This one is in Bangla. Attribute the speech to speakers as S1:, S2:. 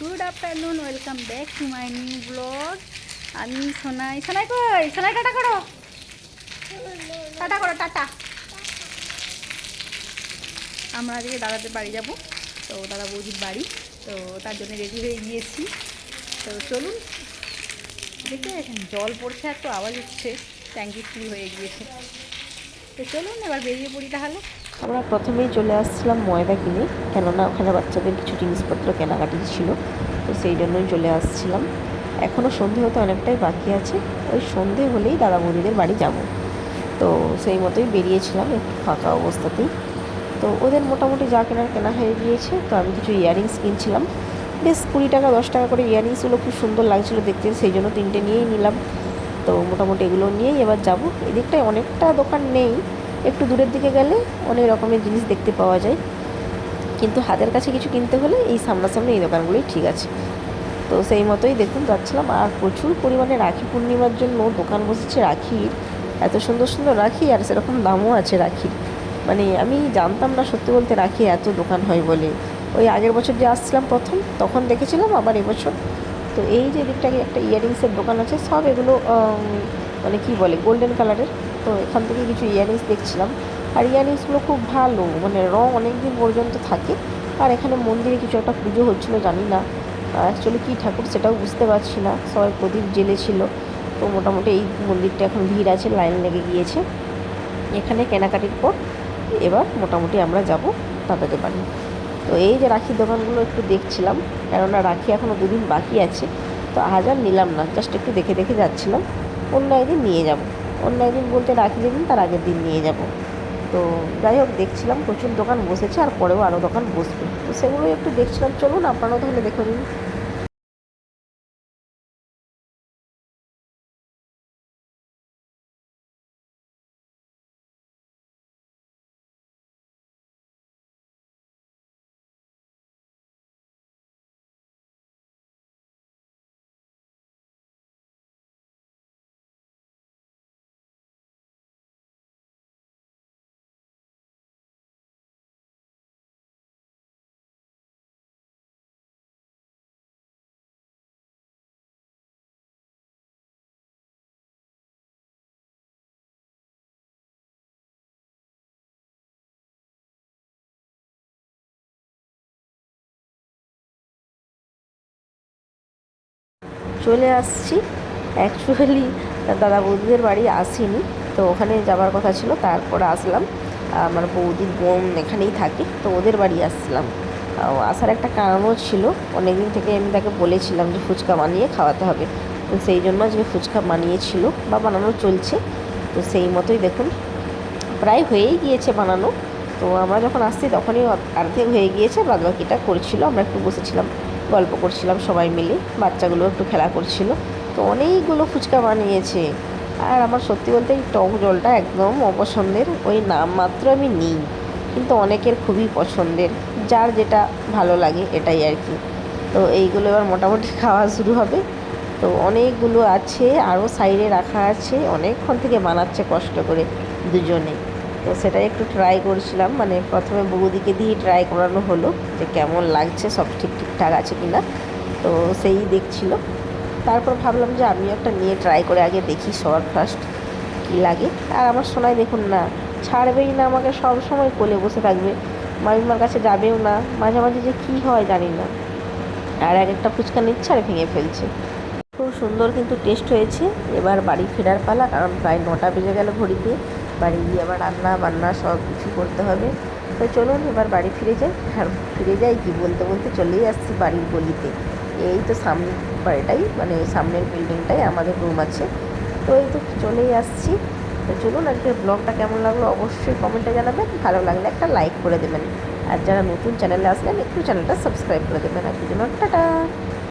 S1: Good afternoon welcome back to my new blog আমি সোনাই সোনাই কই? সোনাই, টাটা করো। টাটা করো, টাটা। আমরা আজকে দাদাদের বাড়ি যাব। তো দাদা বৌদির বাড়ি। তো তার জন্য রেডি হয়ে গিয়েছি। তো চলুন, দেখতে পাচ্ছেন জল পড়ছে এত আওয়াজ হচ্ছে। ট্যাঙ্কি ফুল হয়ে গিয়েছে। তো চলুন, এবার বেরিয়ে পড়ি তাহলে।
S2: আমরা প্রথমেই চলে আসছিলাম ময়দা কিনে, কেননা ওখানে বাচ্চাদের কিছু জিনিসপত্র কেনাকাটি ছিল, তো সেই জন্যই চলে আসছিলাম। এখনও সন্ধে হতে অনেকটাই বাকি আছে, ওই সন্ধে হলেই দাদা বৌদিদের বাড়ি যাব। তো সেই মতোই বেরিয়েছিলাম একটু ফাঁকা অবস্থাতেই। তো ওদের মোটামুটি যা কেনার কেনা হয়ে গিয়েছে, তো আমি কিছু ইয়াররিংস কিনছিলাম। বেশ কুড়ি টাকা, দশ টাকা করে ইয়াররিংসগুলো খুব সুন্দর লাগছিল দেখতে, সেই জন্য তিনটে নিয়েই নিলাম। তো মোটামুটি এগুলো নিয়েই এবার যাব। এদিকটায় অনেকটা দোকান নেই একটু দূরের দিকে গেলে অনেক রকমের জিনিস দেখতে পাওয়া যায়। কিন্তু হাতের কাছে কিছু কিনতে হলে এই সামনাসামনি এই দোকানগুলোই ঠিক আছে। তো সেই মতোই দেখুন, যাচ্ছিলাম আর প্রচুর পরিমাণে রাখি পূর্ণিমার জন্য দোকান বসেছে রাখির। এত সুন্দর সুন্দর রাখি আর সেরকম দামও আছে রাখির। মানে আমি জানতাম না সত্যি বলতে রাখি এত দোকান হয় বলে। ওই আগের বছর যে আসছিলাম প্রথম, তখন দেখেছিলাম, আবার এবছর। তো এই যে দিকটাকে একটা ইয়াররিংসের দোকান আছে, সব এগুলো মানে কি বলে গোল্ডেন কালারের তো এখান থেকে কিছু ইয়াররিংস দেখছিলাম। আর ইয়াররিংসগুলো খুব ভালো মানে রং অনেক দিন পর্যন্ত থাকে। আর এখানে মন্দিরে কিছু একটা পুজো হচ্ছিল, জানি না। অ্যাকচুয়ালি কী ঠাকুর সেটাও বুঝতে পারছি না, সবাই প্রদীপ জ্বেলেছিল তো মোটামুটি এই মন্দিরটা এখন ভিড় আছে, লাইন লেগে গিয়েছে। এখানে কেনাকাটির পর এবার মোটামুটি আমরা যাব দাদাদের বাড়ি তো এই যে রাখির দোকানগুলো একটু দেখছিলাম, কেননা রাখি এখনও দুদিন বাকি আছে। তো আজ আর নিলাম না জাস্ট একটু দেখে দেখে যাচ্ছিলাম। অন্য একদিন নিয়ে যাব। অন্য একদিন বলতে রাখি যেদিন, তার আগের দিন নিয়ে যাব। তো যাই হোক, দেখছিলাম প্রচুর দোকান বসেছে আর পরেও আরও দোকান বসবে। তো সেগুলোই একটু দেখছিলাম। চলুন আপনারাও তাহলে দেখে নিন। চলে আসছি। অ্যাকচুয়ালি দাদা বৌদিদের বাড়ি আসিনি তো ওখানে যাবার কথা ছিল তারপরে আসলাম। আমার বৌদির বোন এখানেই থাকে তো ওদের বাড়ি আসছিলাম। আহ, আসার একটা কারণও ছিল অনেক দিন থেকে আমি তাকে বলেছিলাম যে ফুচকা বানিয়ে খাওয়াতে হবে। তো সেই জন্য আজকে ফুচকা বানিয়েছিল বা বানানো চলছে তো সেই মতোই দেখুন। প্রায় হয়েই গিয়েছে বানানো তো আমরা যখন আসছি তখনই অর্ধেক হয়ে গিয়েছে বাদ বাকিটা করছিল আমরা একটু বসেছিলাম। গল্প করছিলাম সবাই মিলে, বাচ্চাগুলো একটু খেলা করছিল। তো অনেকগুলো ফুচকা বানিয়েছে। আর আমার সত্যি বলতে এই টক জলটা একদম অপছন্দের, ওই নাম মাত্র আমি নিই। কিন্তু অনেকের খুবই পছন্দের, যার যেটা ভালো লাগে এটাই আর কি। তো এইগুলো এবার মোটামুটি খাওয়া শুরু হবে। তো অনেকগুলো আছে, আরও সাইডে রাখা আছে, অনেকক্ষণ থেকে বানাচ্ছে কষ্ট করে দুজনে। তো সেটাই একটু ট্রাই করছিলাম মানে প্রথমে বৌদিকে দিয়ে ট্রাই করানো হলো যে কেমন লাগছে সব ঠিক ঠিকঠাক আছে কি না তো সেই দেখছিল। তারপর ভাবলাম যে আমিও একটা নিয়ে ট্রাই করে আগে দেখি সবার ফার্স্ট কী লাগে। আর আমার সোনাই দেখুন না, ছাড়বেই না আমাকে সব সময় কোলে বসে থাকবে। মামিমার কাছে যাবেও না, মাঝে মাঝে যে কী হয় জানি না। আর এক একটা ফুচকা নিচ্ছে আর ভেঙে ফেলছে। খুব সুন্দর কিন্তু টেস্ট হয়েছে। এবার বাড়ি ফেরার পালা, কারণ প্রায় নটা বেজে গেল ঘড়িতে। বাড়ি গিয়ে আবার রান্না বান্না সব কিছু করতে হবে। তো চলুন, এবার বাড়ি ফিরে যাই। আর ফিরে যাই কি বলতে বলতে চলেই আসছি বাড়ির গলিতে। এই তো সামনের বাড়িটাই মানে সামনের বিল্ডিংটাই আমাদের রুম আছে। তো এই তো চলেই আসছি। তো চলুন, আজকের ব্লগটা কেমন লাগল অবশ্যই কমেন্টে জানাবেন। ভালো লাগলে একটা লাইক করে দেবেন। আর যারা নতুন চ্যানেলে আসলেন একটু চ্যানেলটা সাবস্ক্রাইব করে দেবেন। আর কি জন্য টাটা।